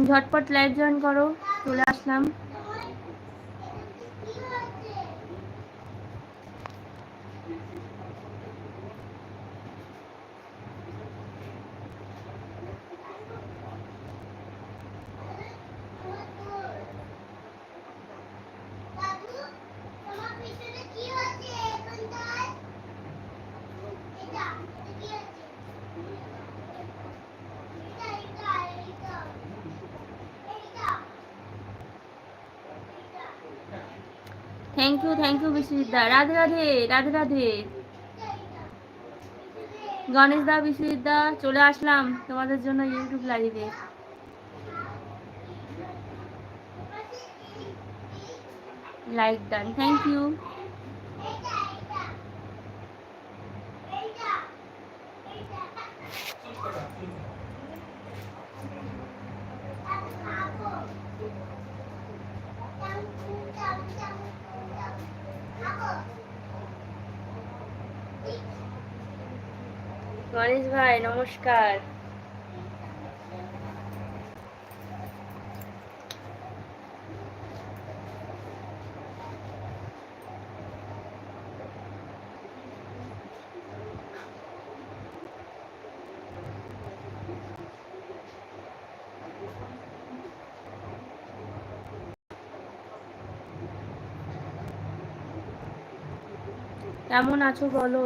ঝটপট live join করো চলে আসলাম থ্যাংক ইউ থ্যাংক ইউ বিশ্বজিৎদা রাধে রাধে রাধে রাধে। গণেশ দা বিশ্বজিৎ দা চলে আসলাম তোমাদের জন্য ইউটিউব লাইভে। Like done thank you Ganesh ভাই নমস্কার। কেমন আছো বলো?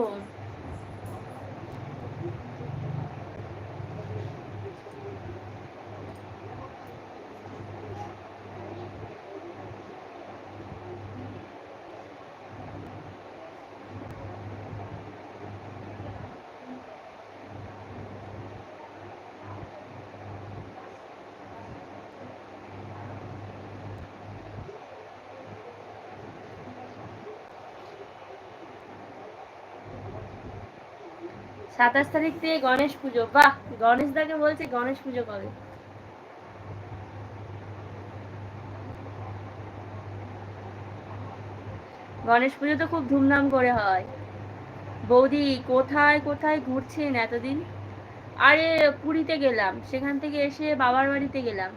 সাতাশ তারিখ থেকে গণেশ পুজো। বাহ, গণেশ দাকে বলছে গণেশ পুজো কবে? গণেশ পুজো তো খুব ধুমধাম করে হয়। বৌদি, কোথায় কোথায় ঘুরছেন এতদিন? আরে, পুরীতে গেলাম। সেখান থেকে এসে বাবার বাড়িতে গেলাম।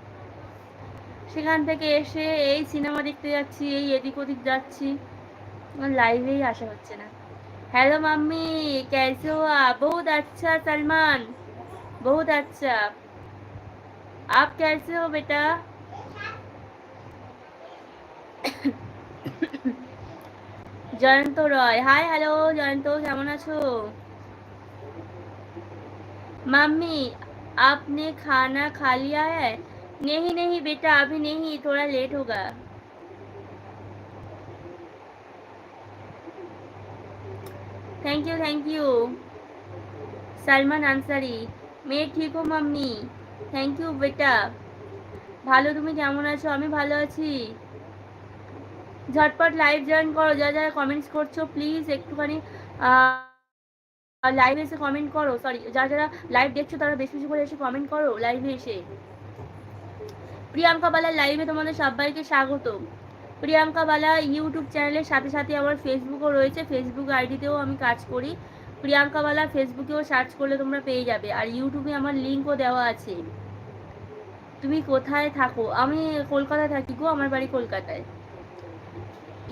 সেখান থেকে এসে এই সিনেমা দেখতে যাচ্ছি, এই এদিক ওদিক যাচ্ছি। লাইভেই আসা হচ্ছে না। हेलो मम्मी कैसे हो आप बहुत अच्छा सलमान बहुत अच्छा आप कैसे हो बेटा জয়ন্ত রয় হাই হ্যালো জয়ন্ত কেমন আছো मम्मी आपने खाना खा लिया है नहीं नहीं बेटा अभी नहीं थोड़ा लेट होगा thank you thank you Salman Ansari মেয়ে ঠিক হো মাম্মি। থ্যাংক ইউ বেটা ভালো, তুমি কেমন আছো? আমি ভালো আছি। ঝটপট লাইভ জয়েন করো, যা যারা কমেন্টস করছ প্লিজ একটুখানি লাইভে এসে কমেন্ট করো। সরি যা, যারা লাইভ দেখছ, তারা বেশি বেশি করে এসে কমেন্ট করো লাইভে এসে। প্রিয়াঙ্কা বালার লাইভে তোমাদের সবাইকে স্বাগতম। প্রিয়াঙ্কা বালা ইউটিউব চ্যানেলের সাথে সাথে আমার ফেসবুকও রয়েছে। ফেসবুক আইডিতেও আমি কাজ করি। প্রিয়াঙ্কা বালা ফেসবুকেও সার্চ করলে তোমরা পেয়ে যাবে। আর ইউটিউবে আমার লিঙ্কও দেওয়া আছে। তুমি কোথায় থাকো? আমি কলকাতায় থাকি গো, আমার বাড়ি কলকাতায়।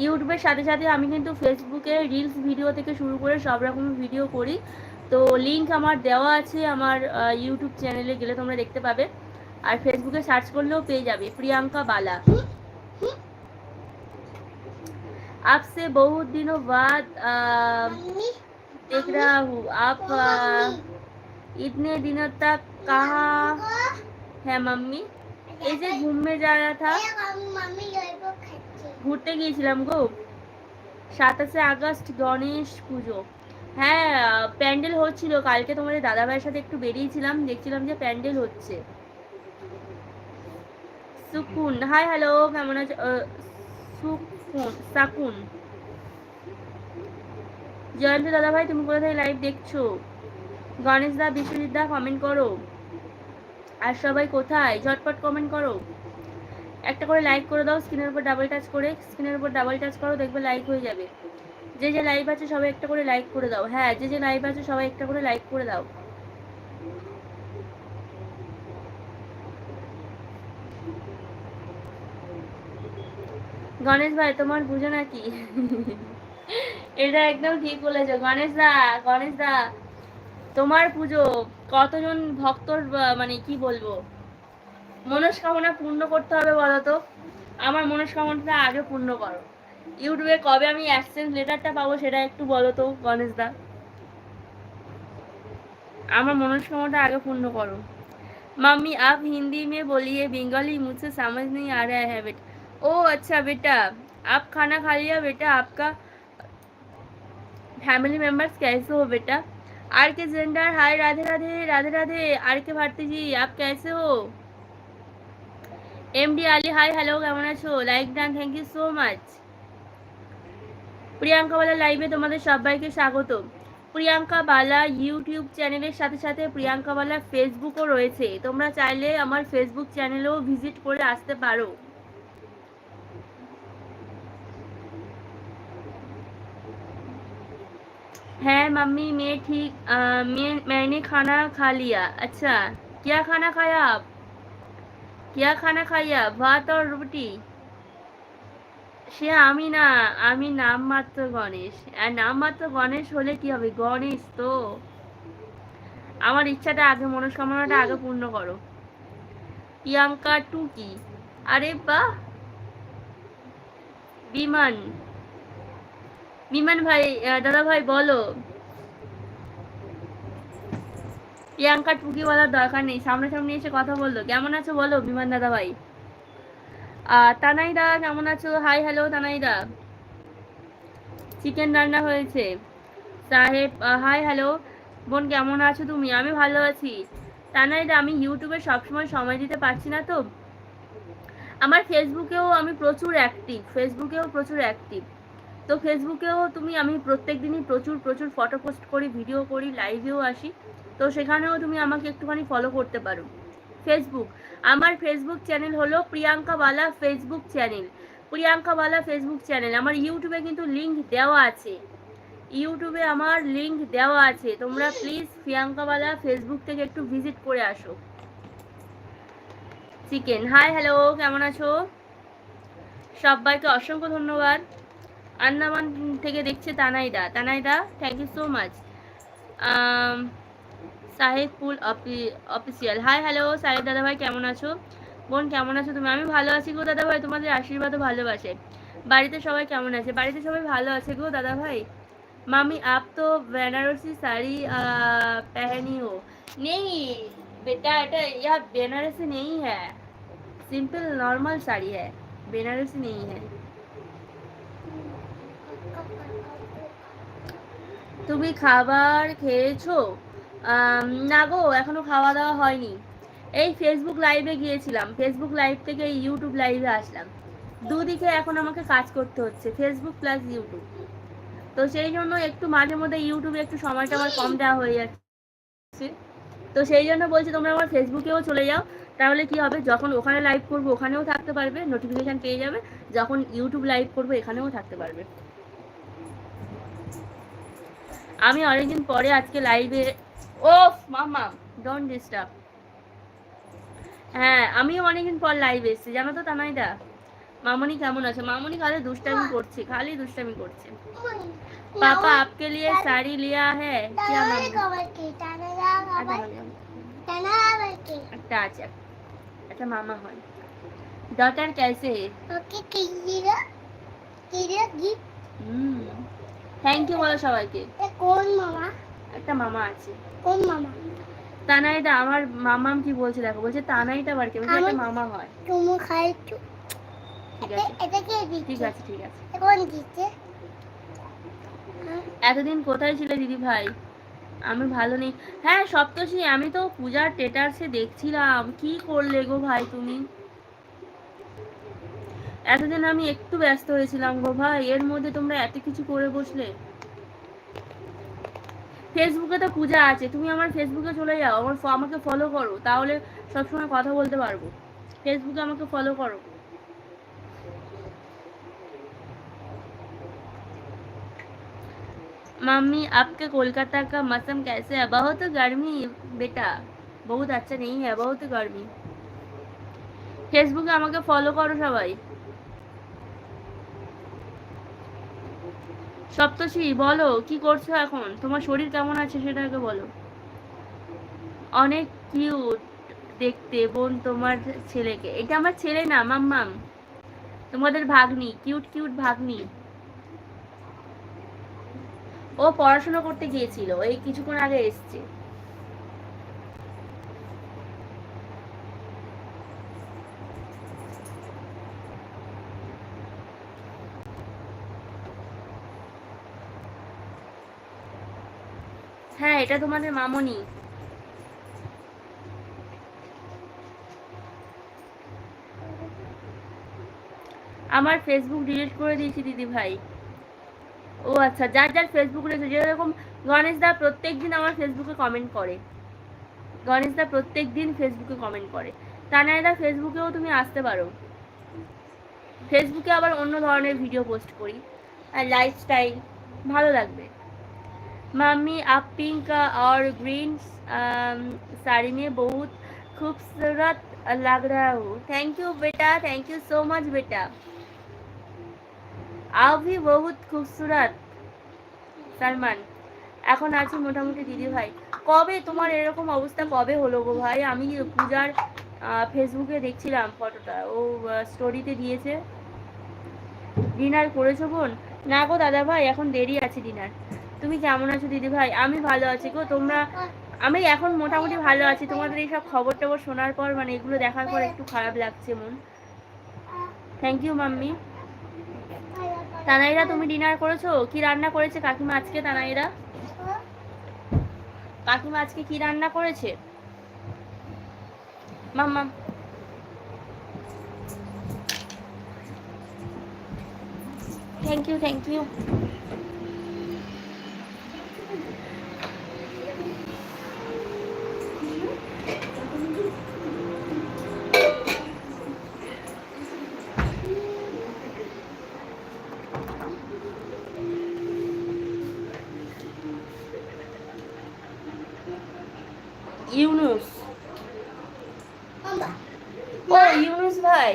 ইউটিউবের সাথে সাথে আমি কিন্তু ফেসবুকে রিলস ভিডিও থেকে শুরু করে সব রকম ভিডিও করি। তো লিঙ্ক আমার দেওয়া আছে আমার ইউটিউব চ্যানেলে, গেলে তোমরা দেখতে পাবে। আর ফেসবুকে সার্চ করলেও পেয়ে যাবে। প্রিয়াঙ্কা বালা। आपसे बहुत दिनों बाद आ, देख रहा हूँ आप आ, इतने दिनों तक कहाँ है मम्मी এই যে ঘুমে যাওয়া থা ঘুরতে গিয়েছিলাম গো সাতাশে আগস্ট গণেশ পুজো হ্যাঁ প্যান্ডেল হচ্ছিল কালকে তোমাদের দাদাভাইয়ের সাথে একটু বেরিয়েছিলাম দেখছিলাম যে প্যান্ডেল হচ্ছে সুকুন হাই হ্যালো কেমন আছো সুকুন, সাকুন। জয়ন্ত দাদা ভাই তুমি কোথা থেকে লাইভ দেখছ? গণেশ দা, বিশ্বজিৎ দা কমেন্ট করো। আর সবাই কোথায়? ঝটপট কমেন্ট করো। একটা করে লাইক করে দাও স্ক্রিনের উপর ডাবল টাচ করে স্ক্রিনের উপর ডাবল টাচ করো, দেখবে লাইক হয়ে যাবে। যে যে লাইভ আছে, সবাই একটা করে লাইক করে দাও। হ্যাঁ যে যে লাইভ আছে, সবাই একটা করে লাইক করে দাও। গণেশ ভাই, তোমার বুঝো নাকি? এটা একদম ঠিক বলেছ। গণেশ দা গণেশ দা, তোমার পুজো কতজন ভক্তর মানে কি বলব? মনস্কামনা পূর্ণ করতে হবে বলো তো আমার মনস্কামনাটা আগে পূর্ণ করো। ইউটিউবে কবে আমি অ্যাডসেন্স লেটারটা পাবো সেটা একটু বলো তো গণেশ দা। আমার মনস্কামনাটা আগে পূর্ণ করো। মাম্মি, আপ হিন্দি মেয়ে বলিয়ে, বেঙ্গলি মুছে সামাজ নেই, আর রা হ্যাবিট ओ अच्छा बेटा आप खाना खा लिया बेटा आपका फैमिली मेंबर्स कैसे हो बेटा R K gender hi Radhe Radhe Radhe Radhe R K Bharati ji आप कैसे हो M D Ali hi hello কেমন আছো like done thank you so much Priyanka Bala লাইভে তোমাদের সবাইকে স্বাগত প্রিয়াঙ্কা বালা ইউটিউব চ্যানেলের সাথে সাথে প্রিয়াঙ্কা বালা ফেসবুকও রয়েছে তোমরা চাইলে আমার ফেসবুক চ্যানেলেও ভিজিট করে আসতে পারো है मम्मी मैं ठीक अ, मैं मैंने खाना खा लिया अच्छा क्या खाना खाया आप क्या खाना खाया भात और रोटी সে আমি না আমি নামমাত্র গণেশ আর নামমাত্র গণেশ হলে কি হবে গণেশ তো আমার ইচ্ছাটা আগে মনস্কামনাটা আগে পূর্ণ করো প্রিয়াঙ্কা টু কি আরে বাহ বিমান বিমান ভাই দাদা ভাই, বলো। প্রিয়াঙ্কা টুকি বলার দরকার নেই, সামনাসামনি এসে কথা বলল। কেমন আছো বলো বিমান দাদা ভাই? তানাইদা, কেমন আছো? Hi hello তানাইদা। চিকেন রান্না হয়েছে। সাহেব হাই হ্যালো বোন, কেমন আছো তুমি? আমি ভালো আছি। তানাইদা, আমি ইউটিউবে সবসময় সময় দিতে পারছি না তো? আমার ফেসবুকেও আমি প্রচুর অ্যাক্টিভ ফেসবুকেও প্রচুর অ্যাক্টিভ তো ফেসবুকেও তুমি, আমি প্রত্যেক দিনই প্রচুর প্রচুর ফটো পোস্ট করি ভিডিও করি লাইভেও আসি। তো সেখানেও তুমি আমাকে একটুখানি ফলো করতে পারো। ফেসবুক আমার ফেসবুক চ্যানেল হলো প্রিয়াঙ্কা বালা ফেসবুক চ্যানেল প্রিয়াঙ্কা বালা ফেসবুক চ্যানেল আমার ইউটিউবে কিন্তু লিঙ্ক দেওয়া আছে। ইউটিউবে আমার লিঙ্ক দেওয়া আছে। তোমরা প্লিজ প্রিয়াঙ্কাওয়ালা ফেসবুক থেকে একটু ভিজিট করে আসো। চিকেন হাই হ্যালো কেমন আছো? সবাইকে অসংখ্য ধন্যবাদ। আন্দামান থেকে দেখছে তানাইদা। তানাইদা thank you so much Saheb full official hi hello সাহেব দাদা ভাই কেমন আছো? বোন, কেমন আছো তুমি? আমি ভালো আছি গো দাদা ভাই তোমাদের আশীর্বাদ ভালোবাসে। বাড়িতে সবাই কেমন আছে? বাড়িতে সবাই ভালো আছে গো দাদা ভাই মামি, আপ তো বেনারসি শাড়ি পেহনি হো। নেই, বেটা, এটা ইয়া বেনারসি নেই হ্যাঁ। সিম্পল নর্মাল শাড়ি হ্যাঁ। বেনারসি নেই হ্যাঁ। তুমি খাবার খেয়েছো? না গো, এখনও খাওয়া দাওয়া হয়নি। এই ফেসবুক লাইভে গিয়েছিলাম। ফেসবুক লাইভ থেকে ইউটিউব লাইভে আসলাম। দুদিকে এখন আমাকে কাজ করতে হচ্ছে ফেসবুক প্লাস ইউটিউব তো সেই জন্য একটু মাঝে মধ্যে ইউটিউবে একটু সময়টা আমার কম দেওয়া হয়ে যাচ্ছে। তো সেই জন্য বলছি, তোমরা আমার ফেসবুকেও চলে যাও। তাহলে কি হবে, যখন ওখানে লাইভ করব, ওখানেও থাকতে পারবে নোটিফিকেশন পেয়ে যাবে। যখন ইউটিউব লাইভ করব, এখানেও থাকতে পারবে। আমি অনেকদিন পরে আজকে লাইভে ও মামা ডোন্ট ডিস্টার্ব হ্যাঁ আমিও অনেকদিন পর লাইভে এসেছি জানো তো তানাইদা মামনি কেমন আছে মামনি খালি দুষ্টামি করছে খালি দুষ্টামি করছে पापा आपके लिए साड़ी लिया है क्या मामा একটা আছে একটা মামা হয় ডটার कैसे है হুম থ্যাংক ইউ বলো সবাইকে। কোন মামা? একটা মামা আছে। কোন মামা? তানাইদা আমার মামাম কি বলছে দেখো বলছে তানাইটা আবার কি বলছে একটা মামা হয়। তুমি খাইছো ঠিক আছে। ঠিক আছে ঠিক আছে। কোন দিচ্ছে? এতদিন কোথায় ছিলে দিদি ভাই? আমি ভালো নেই। হ্যাঁ সপ্তষী আমি তো পূজার টেটার্সে দেখছিলাম। কি করলে গো ভাই তুমি? এতদিন আমি একটু ব্যস্ত হয়েছিলাম গো ভাই এর মধ্যে তোমরা এত কিছু করে বসলে ফেসবুকে তো পূজা আছে তুমি আমার ফেসবুকে চলে যাও আমার ফ- আমাকে ফলো করো তাহলে সবসময় কথা বলতে পারবো ফেসবুকে আমাকে ফলো করো मम्मी आपके कोलकाता का मौसम कैसे है बहुत गर्मी बेटा बहुत अच्छा नहीं है बहुत गर्मी ফেসবুকে আমাকে ফলো করো সবাই সপ্তশী বলো, কি করছ এখন? তোমার শরীর কেমন আছে সেটা আগে বলো। অনেক কিউট দেখতে বোন তোমার ছেলেকে। এটা আমার ছেলে না, মাম্মাম। তোমাদের ভাগ্নি কিউট কিউট ভাগ্নি। ও পড়াশোনা করতে গিয়েছিল, এই কিছুক্ষণ আগে এসছে হ্যাঁ এটা তোমাদের মামনি। আমার ফেসবুক ডিলিট করে দিয়েছি দিদি ভাই। ও আচ্ছা যার যার ফেসবুক রয়েছে, যেরকম গণেশ দা প্রত্যেক দিন আমার ফেসবুকে কমেন্ট করে। গণেশ দা প্রত্যেক দিন ফেসবুকে কমেন্ট করে। তানায়দা ফেসবুকেও তুমি আসতে পারো। ফেসবুকে আবার অন্য ধরনের ভিডিও পোস্ট করি। আর লাইফস্টাইল ভালো লাগবে। मम्मी आप पिंक और ग्रीन साड़ी में बहुत खूबसूरत लग रहा हो थैंक यू बेटा थैंक यू सो मच बेटा आप भी बहुत खूबसूरत সালমান এখন আছি মোটামুটি দিদি ভাই কবে তোমার এরকম অবস্থা কবে হলো গো ভাই আমি পূজার ফেসবুকে দেখছিলাম ফটোটা ও স্টোরিতে দিয়েছে ডিনার করেছো বোন না গো দাদা ভাই এখন দেরি আছে ডিনার তুমি কেমন আছো দিদি ভাই? আমি ভালো আছি গো। তোমরা, আমি এখন মোটামুটি ভালো আছি। তোমাদের এইসব খবর টবর শোনার পর মানে এগুলো দেখার পর একটু খারাপ লাগছে মন। Thank you mummy. তানাইরা, তুমি ডিনার করেছ? কি রান্না করেছে কাকিমা আজকে তানাইরা? কাকিমা আজকে কি রান্না করেছে? মাম্মা thank you thank you Yunus ও ইউনুস ভাই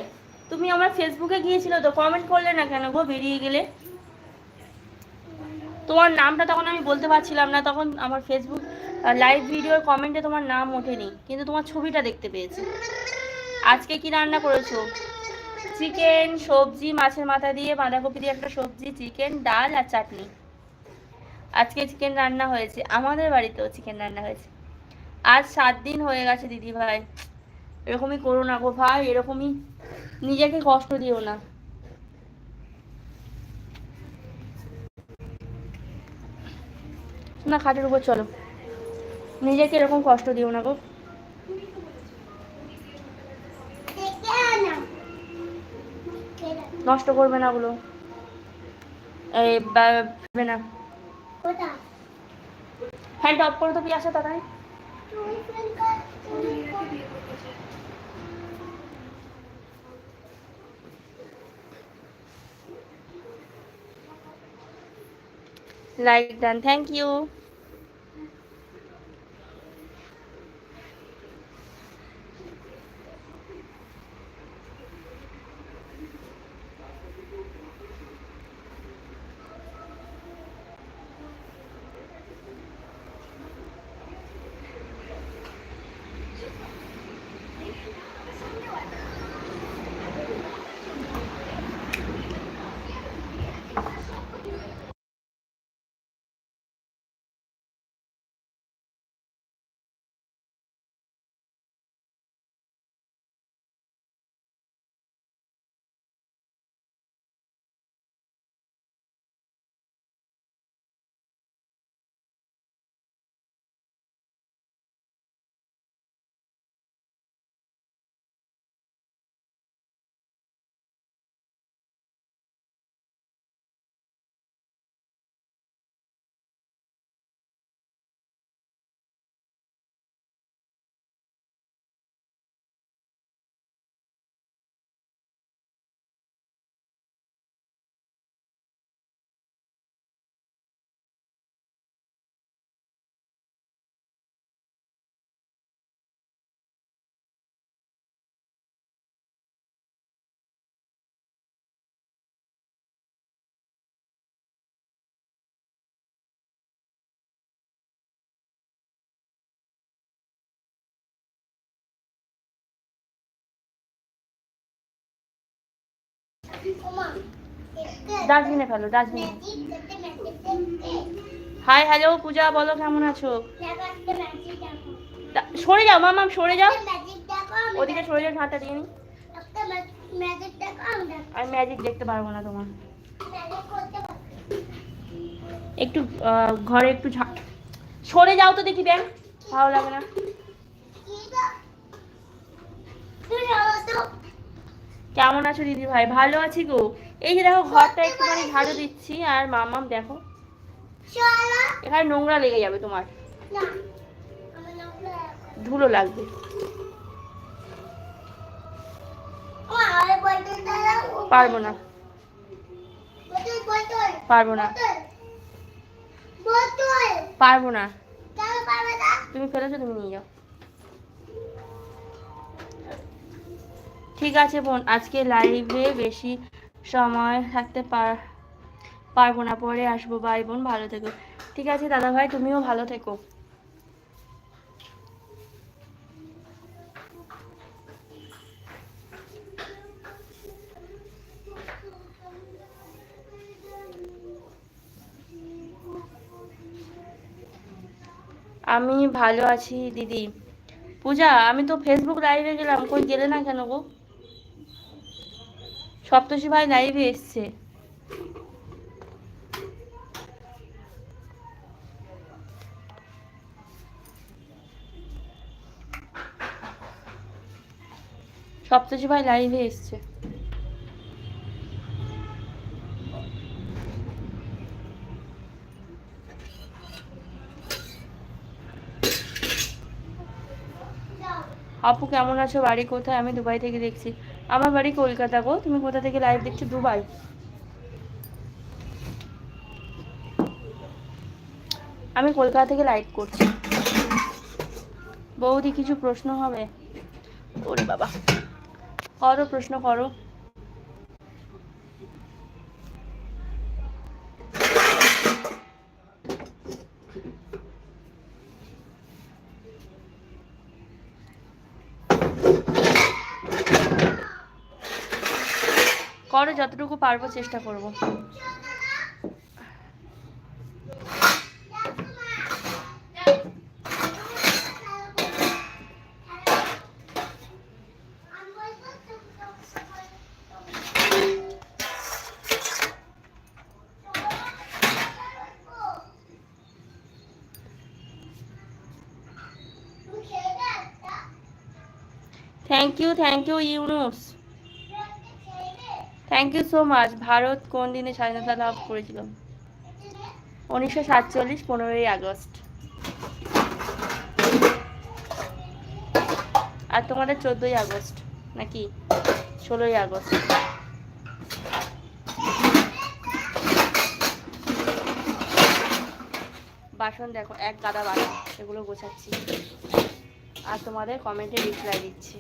তুমি আমার ফেসবুকে গিয়েছিল তো কমেন্ট করলে না কেন গো বেরিয়ে গেলে? তোমার নামটা তখন আমি বলতে পারছিলাম না, তখন আমার ফেসবুক লাইভ ভিডিওর কমেন্টে তোমার নাম ওঠেনি, কিন্তু তোমার ছবিটা দেখতে পেয়েছি। আজকে কি রান্না করেছ? চিকেন সবজি, মাছের মাথা দিয়ে বাঁধাকপি দিয়ে একটা সবজি চিকেন ডাল আর চাটনি। আজকে চিকেন রান্না হয়েছে, আমাদের বাড়িতেও চিকেন রান্না হয়েছে। আজ সাত দিন হয়ে গেছে দিদি ভাই এরকমই করো না গো ভাই, এরকমই নিজেকে কষ্ট দিও না। না, খাটের উপর চলো। নিজেকে এরকম কষ্ট দিও না গো। নষ্ট করবে না ওগুলো। এই, বা- না। ফ্যানটা অফ করে তো পিয়াসা তাড়াতাড়ি। Like done thank you ডাস্টবিনে ফেলো ডাস্টবিনে হাই হ্যালো পূজা, বলো কেমন আছো? সরে যাও মামাম সরে যাও। ওদিকে সরে যাও, ঝাঁটা দিয়ে নি। আমি ম্যাজিক দেখতে পারব না তোমার। একটু ঘরে একটু সরে যাও তো দেখি ব্যাং ভালো লাগে না। কেমন আছো দিদি ভাই? ভালো আছি গো। এই যে দেখো ঘরটা একটুখানি ঝাড়ু দিচ্ছি আর মামাম দেখো। এখানে নোংরা লেগে যাবে তোমার। ধুলো লাগবে। পারব না। পারব না। পারব না। না। তুমি ফেলেছো তুমি নিয়ে যাও। ঠিক আছে বোন, আজকে লাইভে বেশি সময় থাকতে পার, পারব না, পরে আসব বাই বোন, ভালো থেকো। ঠিক আছে দাদা ভাই, তুমিও ভালো থেকো। আমি ভালো আছি, দিদি। পূজা, আমি তো ফেসবুক লাইভে গেলাম, কই গেলে না কেন গো? সপ্তষী ভাই লাইভে এসছে। সপ্তষী ভাই লাইভে এসছে। আপু, কেমন আছো? বাড়ি কোথায়? আমি দুবাই থেকে দেখছি। আমার বাড়ি কলকাতা গো। তুমি কোথা থেকে লাইভ দেখছ? দুবাই। আমি কলকাতা থেকে লাইভ করছি। বৌদি, কিছু প্রশ্ন হবে? ওরে বাবা। করো প্রশ্ন, করো। করো যতটুকু পারব চেষ্টা করব। Thank you thank you Yunus thank you so much Bharat কোন দিনে স্বাধীনতা লাভ করেছিল? উনিশশো সাতচল্লিশ, পনেরোই আগস্ট। আর তোমাদের চোদ্দোই আগস্ট, নাকি? ষোলোই আগস্ট। বাসন দেখো, এক গাদা বাসন, এগুলো গোছাচ্ছি। আর তোমাদের কমেন্টে রিপ্লাই দিচ্ছি।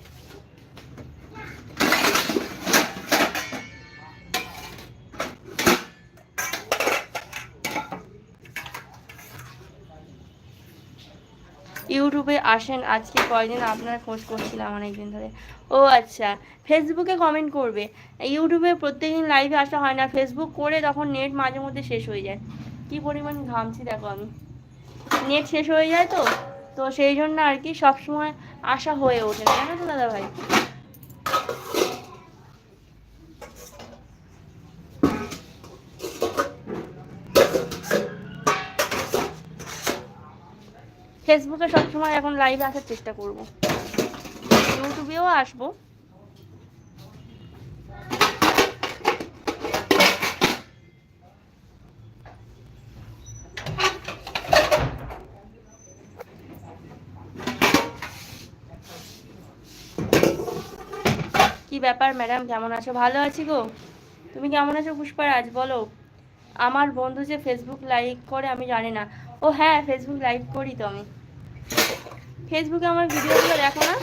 ইউটিউবে আসেন, আজকে কয়দিন আপনার খোঁজ করছিলাম অনেকদিন ধরে। ও আচ্ছা ফেসবুকে কমেন্ট করবে। ইউটিউবে প্রত্যেকদিন লাইভে আসা হয় না ফেসবুক করে তখন নেট মাঝে মধ্যে শেষ হয়ে যায়। কি পরিমাণ ঘামছি দেখো আমি। নেট শেষ হয়ে যায় তো তো সেই জন্য আর কি সবসময় আশা হয়ে ওঠে জানো তো দাদা ভাই ফেসবুকে সবসময় এখন লাইভে আসার চেষ্টা করব। ইউটিউবেও আসব। কি ব্যাপার ম্যাডাম কেমন আছো? ভালো আছি গো? তুমি কেমন আছো পুষ্পারাজ বলো। আমার বন্ধু যে ফেসবুক লাইক করে, আমি জানি না। ও হ্যাঁ ফেসবুক লাইভ করি তো আমি। ফেসবুকে আমার ভিডিওগুলো দেখো না?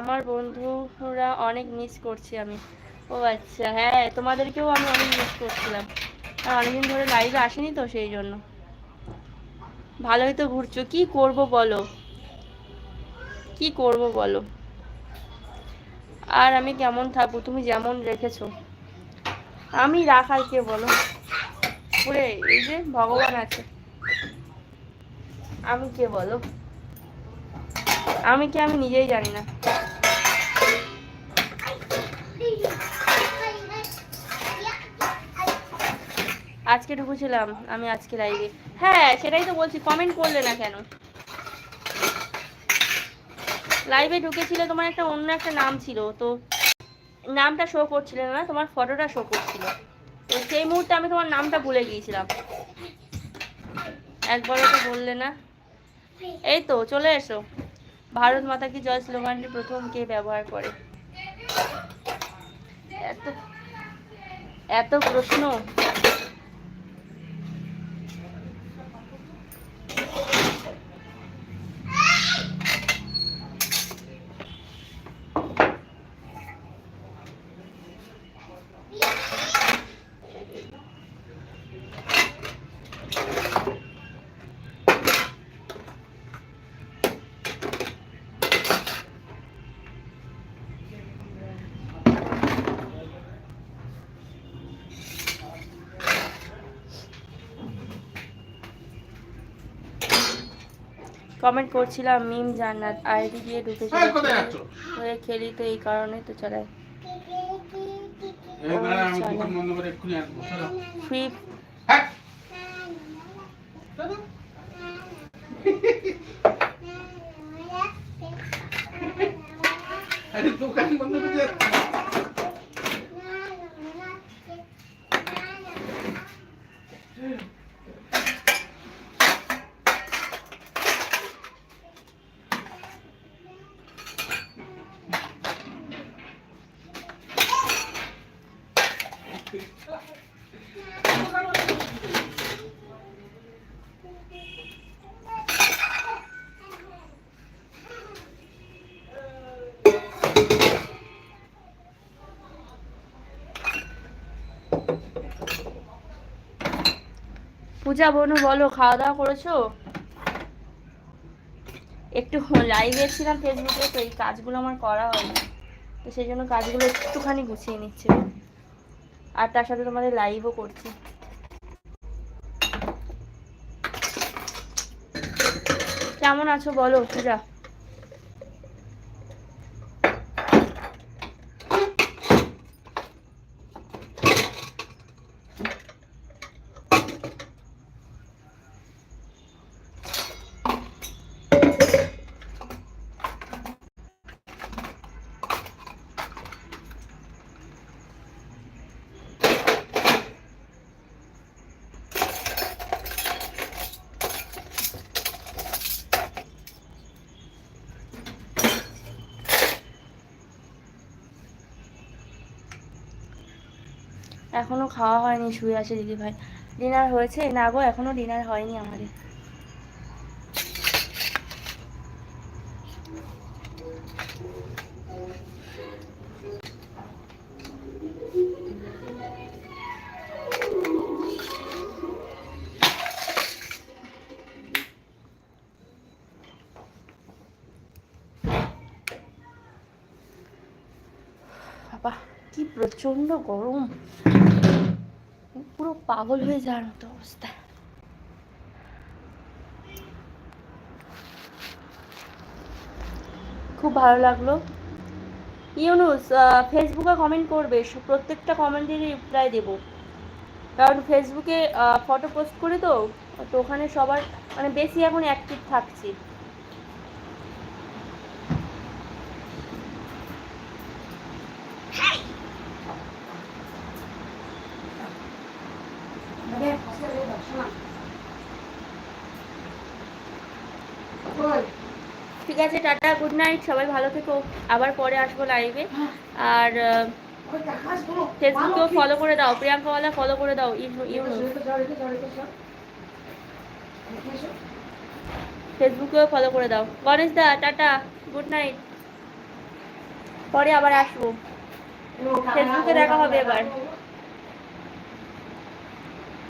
আমার বন্ধুরা অনেক মিস করছি আমি। ও আচ্ছা হ্যাঁ তোমাদেরকেও আমি অনেক মিস করছিলাম। আর অনেকদিন ধরে লাইভে আসেনি তো সেই জন্য। ভালোই তো ঘুরছো। কি করব বলো? কি করব বলো? আর আমি কেমন থাকব? তুমি যেমন রেখেছো। আমি রাখার কে বলো। পুরে এই যে ভগবান আছে। আমি কে বলো? আমি কে? আমি নিজেই জানি না। আজকে ঢুকেছিলাম, আমি আজকে লাইভে হ্যাঁ সেটাই তো বলছি কমেন্ট করলে না কেন? লাইভে ঢুকেছিলে, তোমার একটা অন্য একটা নাম ছিল, তো নামটা শো করছিল না, তোমার ফটোটা শো করছিল। তো সেই মুহূর্তে আমি তোমার নামটা ভুলে গিয়েছিলাম। একবারও তো বললে না? এই তো, চলে এসো। ভারত মাতা কি জয় স্লোগানটি প্রথম কে ব্যবহার করে? এত এত প্রশ্ন। কমেন্ট করছিলাম মিম জান্নাত আইডি দিয়ে ঢুকেছিল হ্যাঁ? হয়ে খেলি তো এই কারণে তো চলে। এই বেলা আমি দোকান বন্ধ করে এক্ষুনি আসব চলো। ফ্রি হ্যাঁ। দোকান বন্ধ করে পূজা বনু বলো খাওয়া দাওয়া করেছ? একটু লাইভ এসেছিলাম ফেসবুকে তো এই কাজগুলো আমার করা হয়নি। তো সেই জন্য কাজগুলো একটুখানি গুছিয়ে নিচ্ছে। আর তার সাথে তোমাদের লাইভও করছি। কেমন আছো বলো, পূজা? এখনও খাওয়া হয়নি, শুয়ে আছে দিদি ভাই। ডিনার হয়েছে? না গো, এখনও ডিনার হয়নি আমাদের। প্রচণ্ড গরম। পুরো পাগল হয়ে যাওয়ার মতো অবস্থা। খুব ভালো লাগল। ইউনুস ফেসবুকে কমেন্ট করবে প্রত্যেকটা কমেন্টেরই রিপ্লাই দেবো। কারণ ফেসবুকে ফটো পোস্ট করি তো তো ওখানে সবার মানে বেশি এখন অ্যাক্টিভ থাকছি। আছে টাটা গুড নাইট সবাই ভালো থেকো। আবার পরে আসব লাইভে আর ফেসবুকেও ফলো করে দাও প্রিয়াঙ্কাওয়ালা ফলো করে দাও ফেসবুকেও ফলো করে দাও। গণেশ দা টাটা গুড নাইট পরে আবার আসব। ফেসবুকে দেখা হবে এবার।